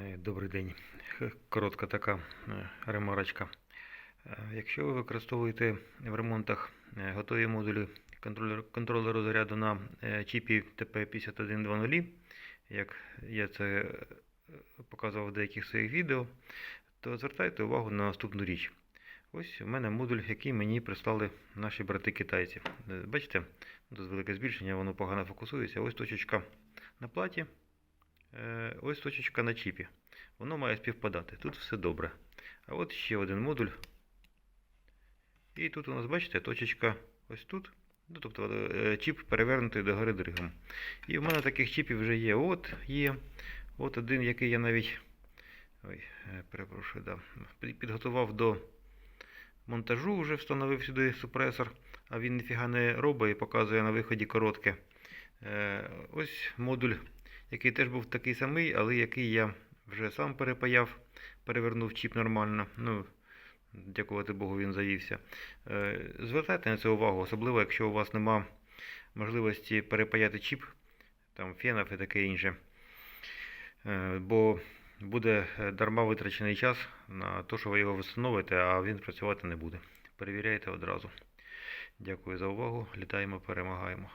Е, Добрий день. Коротка така е, ремарочка. Е, Якщо ви використовуєте в ремонтах готові модулі контролеру заряду на чіпі TP5120, як я це показував в деяких своїх відео, то звертайте увагу на наступну річ. Ось у мене модуль, який мені прислали наші брати-китайці. Бачите, тут велике збільшення, воно погано фокусується. Ось точечка на платі. Е, Ось точечка на чіпі. Воно має співпадати. Тут все добре. А от ще один модуль. І тут у нас, бачите, точечка ось тут. Ну, тобто е, чіп перевернутий до гори дригом. І в мене таких чіпів вже є. От є. От один, який я навіть. Ой, е, перепрошую, да. Підготував до монтажу, вже встановив сюди супресор, а він ніфіга не робить і показує на виході коротке. Ось модуль який теж був такий самий, але який я вже сам перепаяв, перевернув чіп нормально. Ну, дякувати Богу, він завівся. Е, Звертайте на це увагу, особливо, якщо у вас нема можливості перепаяти чіп, там фенов і таке інше. Е, Бо буде е, дарма витрачений час на те, що ви його встановите, а він працювати не буде. Перевіряйте одразу. Дякую за увагу. Літаємо, перемагаємо.